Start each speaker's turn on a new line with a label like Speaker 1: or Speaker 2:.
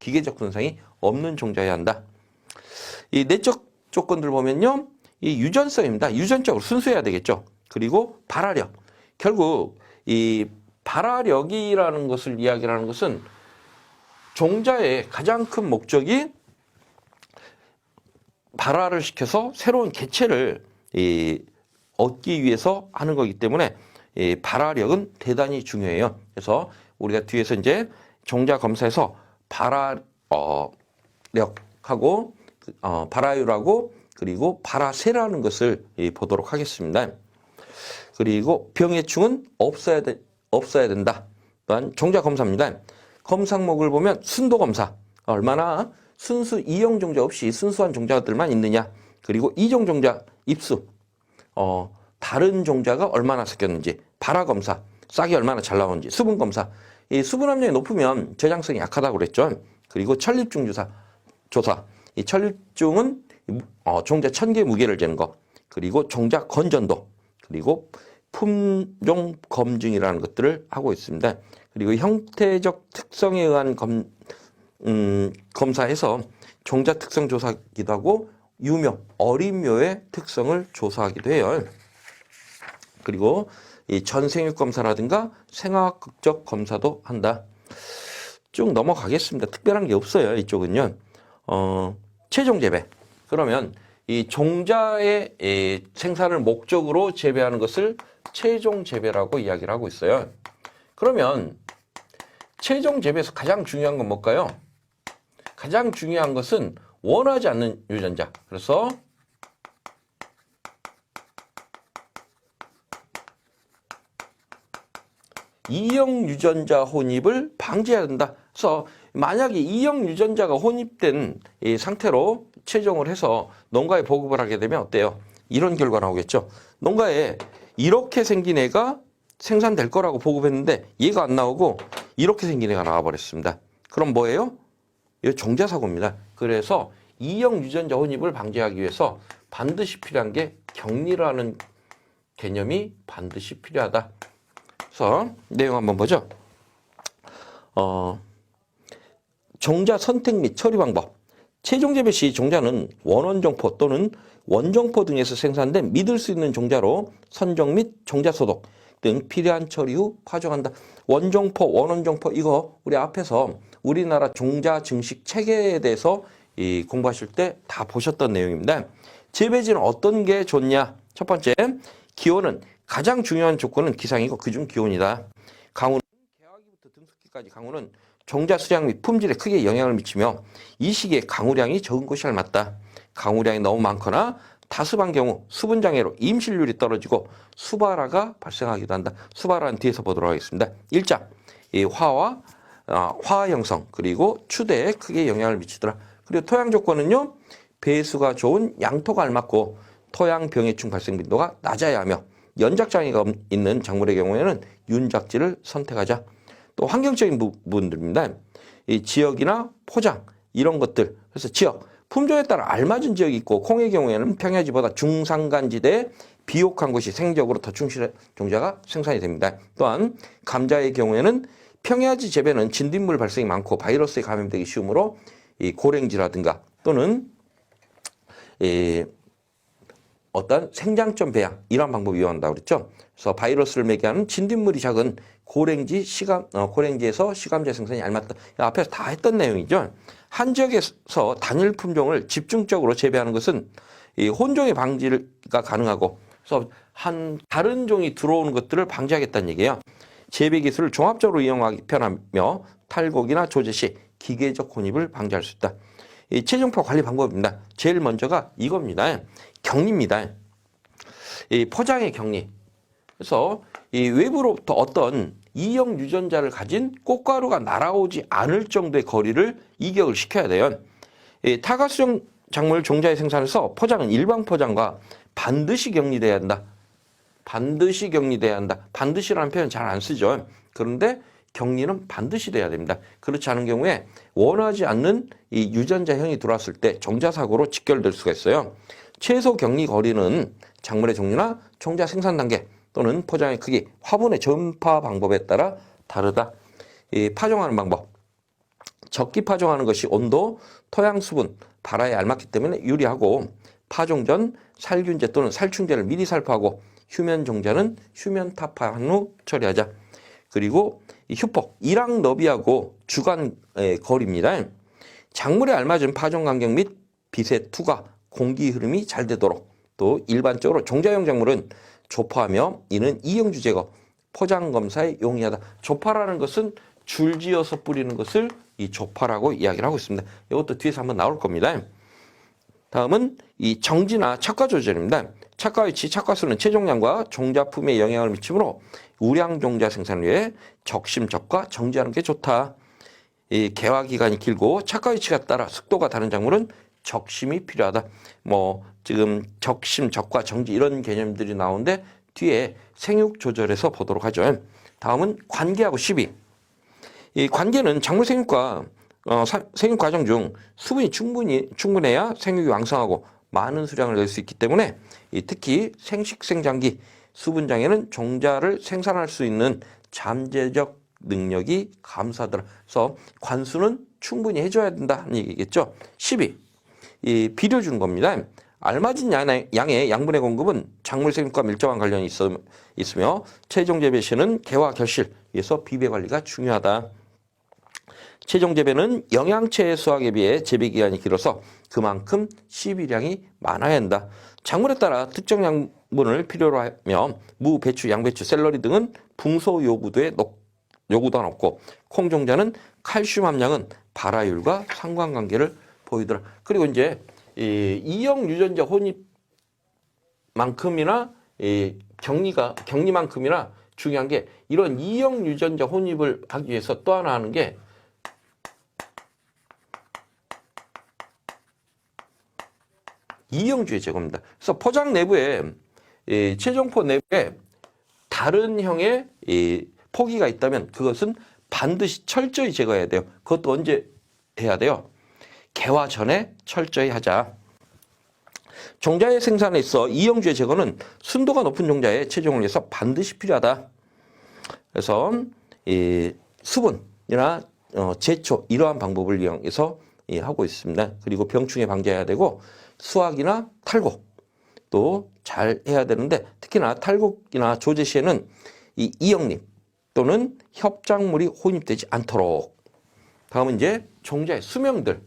Speaker 1: 기계적 손상이 없는 종자여야 한다. 이 내적 조건들 보면요. 이 유전성입니다. 유전적으로 순수해야 되겠죠. 그리고 발화력. 결국 이 발화력이라는 것을 이야기하는 것은 종자의 가장 큰 목적이 발화를 시켜서 새로운 개체를 이 얻기 위해서 하는 거기 때문에 이 발화력은 대단히 중요해요. 그래서 우리가 뒤에서 이제 종자 검사에서 발화력하고 어, 발화율하고 그리고 발화세라는 것을 이 보도록 하겠습니다. 그리고 병해충은 없어야 돼, 없어야 된다. 또한 종자 검사입니다. 검사목을 보면 순도 검사. 얼마나 순수 이용 종자 없이 순수한 종자들만 있느냐. 그리고 이종 종자 입수. 어, 다른 종자가 얼마나 섞였는지. 발화 검사. 싹이 얼마나 잘 나오는지. 수분 검사 이 수분 함량이 높으면 저장성이 약하다고 그랬죠 그리고 천립중 조사 조사 이 천립중은 어, 종자 천 개 무게를 재는 거 그리고 종자 건전도 그리고 품종 검증이라는 것들을 하고 있습니다. 그리고 형태적 특성에 의한 검, 음, 검사에서 종자 특성 조사기도 하고 유묘, 어린묘의 특성을 조사하기도 해요. 그리고 이 전생육 검사라든가 생화학적 검사도 한다. 쭉 넘어가겠습니다. 특별한 게 없어요. 이쪽은요. 어, 최종 재배. 그러면 이 종자의 이 생산을 목적으로 재배하는 것을 최종 재배라고 이야기를 하고 있어요. 그러면 최종 재배에서 가장 중요한 건 뭘까요? 가장 중요한 것은 원하지 않는 유전자. 그래서 이형 유전자 혼입을 방지해야 된다. 그래서 만약에 이형 유전자가 혼입된 이 상태로 최종을 해서 농가에 보급을 하게 되면 어때요? 이런 결과 나오겠죠. 농가에 이렇게 생긴 애가 생산될 거라고 보급했는데 얘가 안 나오고 이렇게 생긴 애가 나와버렸습니다. 그럼 뭐예요? 이거 종자사고입니다. 그래서 이형 유전자 혼입을 방지하기 위해서 반드시 필요한 게 격리라는 개념이 반드시 필요하다. 그래서 내용 한번 보죠. 어, 종자 선택 및 처리 방법. 최종 재배 시 종자는 원원종포 또는 원종포 등에서 생산된 믿을 수 있는 종자로 선정 및 종자 소독 등 필요한 처리 후 파종한다. 원종포, 원원종포 이거 우리 앞에서 우리나라 종자 증식 체계에 대해서 이 공부하실 때 다 보셨던 내용입니다. 재배지는 어떤 게 좋냐? 첫 번째, 기온은 가장 중요한 조건은 기상이고 그중 기온이다. 강우는 개화기부터 등숙기까지 강우는 종자 수량 및 품질에 크게 영향을 미치며 이 시기에 강우량이 적은 곳이 알맞다. 강우량이 너무 많거나 다습한 경우 수분 장애로 임실률이 떨어지고 수발화가 발생하기도 한다. 수발화는 뒤에서 보도록 하겠습니다. 1장 이 화와 어, 화학 형성 그리고 추대에 크게 영향을 미치더라. 그리고 토양 조건은요 배수가 좋은 양토가 알맞고 토양 병해충 발생 빈도가 낮아야 하며 연작 장애가 있는 작물의 경우에는 윤작지를 선택하자. 또 환경적인 부분들입니다. 이 지역이나 포장 이런 것들 그래서 지역 품종에 따라 알맞은 지역이 있고 콩의 경우에는 평야지보다 중산간지대에 비옥한 곳이 생적으로 더 충실한 종자가 생산이 됩니다. 또한 감자의 경우에는 평야지 재배는 진딧물 발생이 많고 바이러스에 감염되기 쉬우므로 이 고랭지라든가 또는 이 어떤 생장점 배양 이런 방법이 이용한다고 그랬죠. 그래서 바이러스를 매개하는 진딧물이 작은 고랭지 시감 어, 고랭지에서 시감자 생산이 알맞다. 앞에서 다 했던 내용이죠. 한 지역에서 단일 품종을 집중적으로 재배하는 것은 이 혼종의 방지가 가능하고 그래서 한 다른 종이 들어오는 것들을 방지하겠다는 얘기예요. 재배 기술을 종합적으로 이용하기 편하며 탈곡이나 조제 시 기계적 혼입을 방지할 수 있다. 이 체중파 관리 방법입니다. 제일 먼저가 이겁니다. 격리입니다. 이 포장의 격리. 그래서 이 외부로부터 어떤 이형 유전자를 가진 꽃가루가 날아오지 않을 정도의 거리를 이격을 시켜야 돼요. 이 타가수용 작물 종자의 생산에서 포장은 일반 포장과 반드시 격리돼야 한다. 반드시 격리돼야 한다. 반드시라는 표현 잘 안 쓰죠. 그런데 격리는 반드시 돼야 됩니다. 그렇지 않은 경우에 원하지 않는 이 유전자형이 들어왔을 때 종자사고로 직결될 수가 있어요. 최소 격리 거리는 작물의 종류나 종자 생산 단계 또는 포장의 크기, 화분의 전파 방법에 따라 다르다. 이 파종하는 방법. 적기 파종하는 것이 온도, 토양 수분, 발화에 알맞기 때문에 유리하고 파종 전 살균제 또는 살충제를 미리 살포하고 휴면 종자는 휴면 타파한 후 처리하자. 그리고 이 휴폭, 이랑 너비하고 주간 의 거리입니다. 작물에 알맞은 파종 간격 및 빛의 투과, 공기 흐름이 잘 되도록 또 일반적으로 종자용 작물은 조파하며 이는 이영주 제거, 포장 검사에 용이하다. 조파라는 것은 줄지어서 뿌리는 것을 이 조파라고 이야기를 하고 있습니다. 이것도 뒤에서 한번 나올 겁니다. 다음은 이 정지나 착과 조절입니다. 착과 위치, 착과 수는 최종량과 종자품에 영향을 미치므로 우량 종자 생산을 위해 적심적과 정지하는 게 좋다. 이 개화 기간이 길고 착과 위치가 따라 습도가 다른 작물은 적심이 필요하다. 뭐 지금 적심, 적과 정지 이런 개념들이 나오는데 뒤에 생육 조절해서 보도록 하죠. 다음은 관계하고 시비. 이 관계는 작물 생육과 어, 사- 생육 과정 중 수분이 충분히 충분해야 생육이 왕성하고 많은 수량을 낼 수 있기 때문에 이 특히 생식 생장기 수분장에는 종자를 생산할 수 있는 잠재적 능력이. 그래서 관수는 충분히 해줘야 된다는 얘기겠죠. 12. 이 비료 주는 겁니다. 알맞은 양의, 양분의 공급은 작물 생육과 밀접한 관련이 있어, 있으며 최종 재배 시는 개화 결실 위해서 비배 관리가 중요하다. 최종 재배는 영양체 수확에 비해 재배 기간이 길어서 그만큼 시비량이 많아야 한다. 작물에 따라 특정 양분을 필요로 하며 무, 배추, 양배추, 샐러리 등은 붕소 요구도에 높, 요구도가 높고 콩 종자는 칼슘 함량은 발화율과 상관관계를 보이더라. 그리고 이제 이 이형 유전자 혼입만큼이나 이 격리가 격리만큼이나 중요한 게 이런 이형 유전자 혼입을 하기 위해서 또 하나 하는 게 이형주의 제거입니다. 그래서 포장 내부에 이 최종포 내부에 다른 형의 이 포기가 있다면 그것은 반드시 철저히 제거해야 돼요. 그것도 언제 해야 돼요? 개화 전에 철저히 하자. 종자의 생산에 있어 이형주의 제거는 순도가 높은 종자의 체종을 위해서 반드시 필요하다. 그래서 이 수분이나 어, 제초 이러한 방법을 이용해서 예, 하고 있습니다. 그리고 병충해 방지해야 되고 수확이나 탈곡 또 잘 해야 되는데 특히나 탈곡이나 조제 시에는 이 이영립 또는 협작물이 혼입되지 않도록 다음은 이제 종자의 수명들